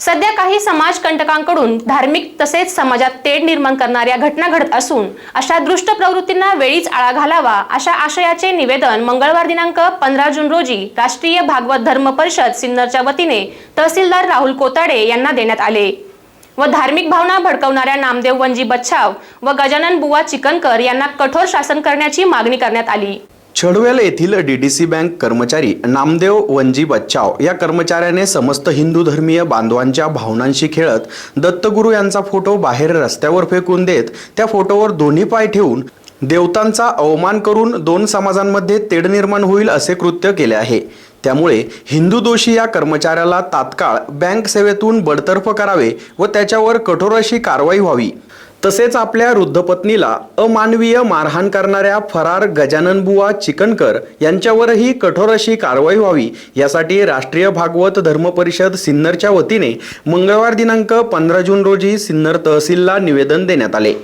सध्या काही समाज कंटकांकडून धार्मिक तसेच समाजात तेढ निर्माण करणाऱ्या घटना घडत असून अशा दृष्ट प्रवृत्तींना वेळीच आळा घालावा अशा आशयाचे निवेदन मंगळवार दिनांक पंधरा जून रोजी राष्ट्रीय भागवत धर्म परिषद सिन्नरच्या वतीने तहसीलदार राहुल कोताडे यांना देण्यात आले. व धार्मिक भावना भडकवणाऱ्या नामदेव वंजी बच्छाव व गजानन बुवा चिकनकर यांना कठोर शासन करण्याची मागणी करण्यात आली. छडवेल येथील डीडीसी बँक कर्मचारी नामदेव वंजी बच्चाव या कर्मचाऱ्याने समस्त हिंदू धर्मीय बांधवांच्या भावनांशी खेळत दत्तगुरू यांचा फोटो बाहेर रस्त्यावर फेकून देत त्या फोटोवर दोन्ही पाय ठेवून देवतांचा अवमान करून दोन समाजांमध्ये तेढ निर्माण होईल असे कृत्य केले आहे. त्यामुळे हिंदू दोषी या कर्मचाऱ्याला तात्काळ बँक सेवेतून बडतर्फ करावे व त्याच्यावर कठोर अशी कारवाई व्हावी. तसेच आपल्या वृद्धपत्नीला अमानवीय मारहाण करणाऱ्या फरार गजाननबुवा चिकणकर यांच्यावरही कठोर अशी कारवाई व्हावी यासाठी राष्ट्रीय भागवत धर्म परिषद सिन्नरच्या वतीने मंगळवार दिनांक पंधरा जून रोजी सिन्नर तहसीलला निवेदन देण्यात आले.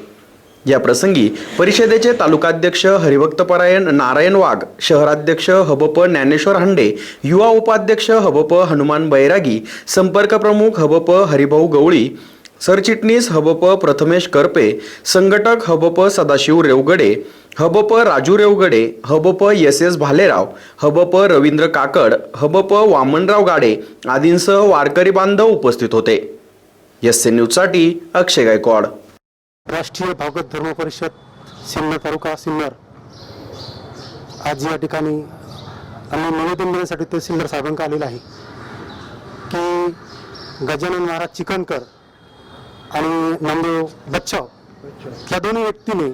या प्रसंगी परिषदेचे तालुकाध्यक्ष हरिभक्तपरायण नारायण वाघ शहराध्यक्ष हबप ज्ञानेश्वर हांडे युवा उपाध्यक्ष हबप हनुमान बैरागी संपर्क प्रमुख हबप हरिभाऊ गवळी सरचिटणीस हबप प्रथमेश करपे संघटक हबप सदाशिव रेवगडे हबप राजू रेवगडे हबप एस एस भालेराव हबप रवींद्र काकड हबप वामनराव गाडे आदींसह वारकरी बांधव उपस्थित होते. एस एन न्यूजसाठी अक्षय गायकवाड. राष्ट्रीय भागवत धर्म परिषद सिन्नर तालुका सिन्नर. आज या ठिकाणी आम्ही निवेदन देण्यासाठी तहसीलदार साहेबांकडे आलेलं आहे की गजानन महाराज चिकनकर आणि नामदेव बच्छाव या दोन्ही व्यक्तीने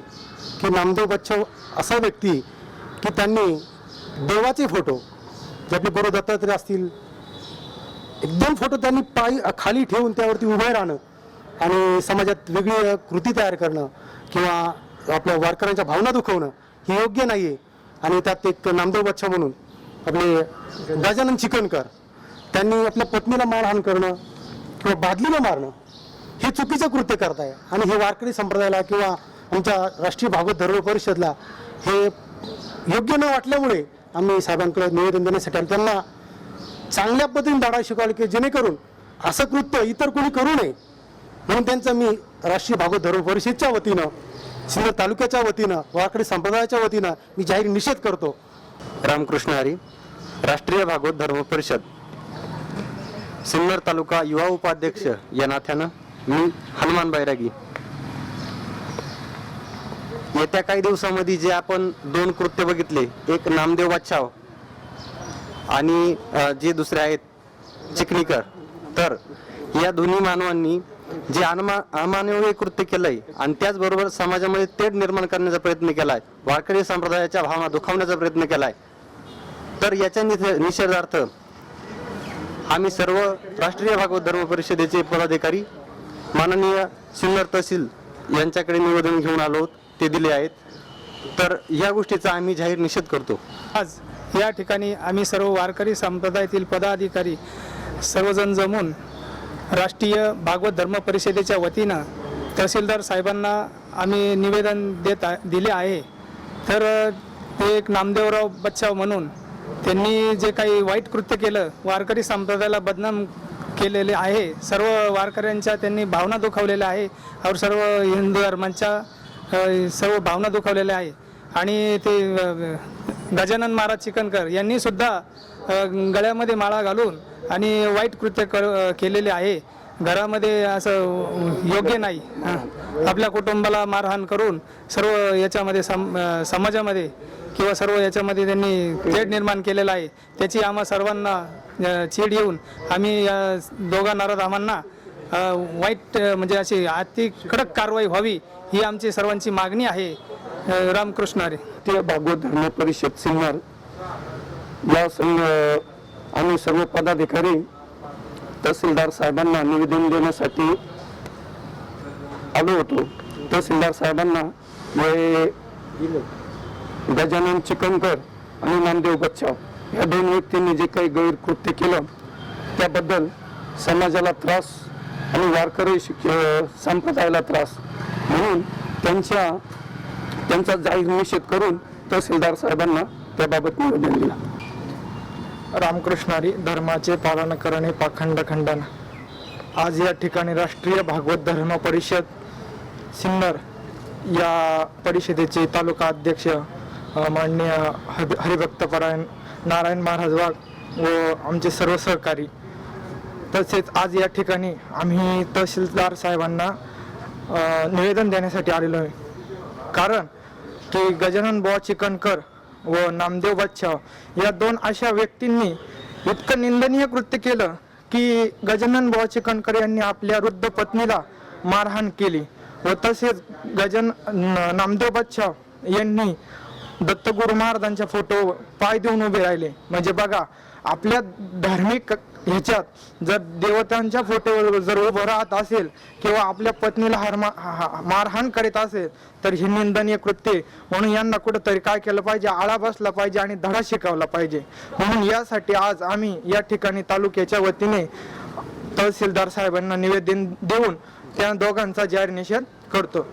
की नामदेव बच्छाव असा व्यक्ती की त्यांनी देवाचे फोटो जे आपले गुरु दत्तात्रय असतील एकदम फोटो त्यांनी पायी खाली ठेवून त्यावरती उभे राहणं आणि समाजात वेगळी कृती तयार करणं किंवा आपल्या वारकऱ्यांच्या भावना दुखवणं हे योग्य नाही आहे आणि त्यात एक नामदेव बच्चा म्हणून आपले गजानन चिकनकर त्यांनी आपल्या पत्नीला मारहाण करणं किंवा बादलीला मारणं हे चुकीचं कृत्य करताय. आणि हे वारकरी संप्रदायाला किंवा आमच्या राष्ट्रीय भागवत धर्म परिषदला हे योग्य न वाटल्यामुळे आम्ही साहेबांकडे निवेदन देण्यासाठी त्यांना चांगल्या पद्धतीने दाडा शिकवले की जेणेकरून असं कृत्य इतर कोणी करू नये म्हणून त्यांचं मी राष्ट्रीय भागवत धर्म परिषदच्या वतीनं सिन्नर तालुक्याच्या वतीनं वारकरी संप्रदायाच्या वतीनं मी जाहीर निषेध करतो. रामकृष्ण हरी राष्ट्रीय भागवत धर्म परिषद सिन्नर तालुका युवा उपाध्यक्ष या नात्यानं मी हनुमान बैरागी. येत्या काही दिवसामध्ये जे आपण दोन कृत्य बघितले एक नामदेव बादशाव आणि जे दुसरे आहेत चिकणीकर तर या दोन्ही मानवांनी जे अनमा अमानवीय कृत्य केलंय आणि त्याचबरोबर समाजामध्ये तेढ निर्माण करण्याचा प्रयत्न केलाय वारकरी संप्रदायाच्या भावना दुखावण्याचा प्रयत्न केलाय तर याच्या निषेधार्थ आम्ही सर्व राष्ट्रीय भागवत धर्म परिषदेचे पदाधिकारी माननीय सिन्नर तहसील यांच्याकडे निवेदन घेऊन आलो ते दिले आहेत. तर या गोष्टीचा आम्ही जाहीर निषेध करतो. आज या ठिकाणी आम्ही सर्व वारकरी संप्रदायातील पदाधिकारी सर्वजण जमून राष्ट्रीय भागवत धर्म परिषदेच्या वतीनं तहसीलदार साहेबांना आम्ही निवेदन देत आ- दिले आहे. तर ते एक नामदेवराव बच्चाव म्हणून त्यांनी जे काही वाईट कृत्य केलं वारकरी संप्रदायाला बदनाम केलेले आहे. सर्व वारकऱ्यांच्या त्यांनी भावना दुखावलेल्या आहे. और सर्व हिंदू धर्मांच्या सर्व भावना दुखावलेल्या आहे. आणि ते गजानन महाराज चिकनकर यांनी सुद्धा गळ्यामध्ये माळा घालून आणि वाईट कृत्य कर केलेले आहे. घरामध्ये असं योग्य नाही. आपल्या कुटुंबाला मारहाण करून सर्व याच्यामध्ये सम समाजामध्ये किंवा सर्व याच्यामध्ये त्यांनी तेढ निर्माण केलेला आहे. त्याची आम्हा सर्वांना अ, चीड येऊन आम्ही या दोघा नराधामांना वाईट म्हणजे अशी अति कडक कारवाई व्हावी ही आमची सर्वांची मागणी आहे. रामकृष्ण हरे. ते भागवत धर्म परिषद सिन्नर या संघ आम्ही सर्व पदाधिकारी तहसीलदार साहेबांना निवेदन देण्यासाठी आलो होतो. तहसीलदार साहेबांना हे गजानन चिकनकर आणि नामदेव बच्चाव या दोन व्यक्तींनी जे काही गैरकृत्य केलं त्याबद्दल समाजाला त्रास आणि वारकरी शिक संप्रदायाला त्रास. म्हणून त्यांच्या त्यांचा जाहीर निषेध करून तहसीलदार साहेबांना त्याबाबत निवेदन दिला. रामकृष्णारी धर्माचे पालन करणे पाखंड खंडन. आज या ठिकाणी राष्ट्रीय भागवत धर्म परिषद सिन्नर या परिषदेचे तालुका अध्यक्ष माननीय हरि हरिभक्तपरायण नारायण महाराज वाघ व आमचे सर्व सहकारी. तसेच आज या ठिकाणी आम्ही तहसीलदार साहेबांना निवेदन देण्यासाठी आलेलो आहे. कारण की गजानन बुवा चिकणकर व नामदेव बादशाह या दोन अशा व्यक्तींनी इतकं निंदनीय कृत्य केलं की गजानन बुवा चिकणकर यांनी आपल्या वृद्ध पत्नीला मारहाण केली व तसेच गजन नामदेव बादशाह यांनी दत्तगुरु महाराजांच्या फोटो पाय देऊन उभे राहिले. म्हणजे बघा आपल्या धार्मिक ह्याच्यात जर देवतांच्या फोटोवर जर उभं राहत असेल किंवा आपल्या पत्नीला हर मारहाण करीत असेल तर हे निंदनीय कृत्य म्हणून यांना कुठंतरी काय केलं पाहिजे? आळा बसला पाहिजे आणि धडा शिकवला पाहिजे. म्हणून यासाठी आज आम्ही या ठिकाणी तालुक्याच्या वतीने तहसीलदार साहेबांना निवेदन देऊन त्या दोघांचा जाहीर निषेध करतो.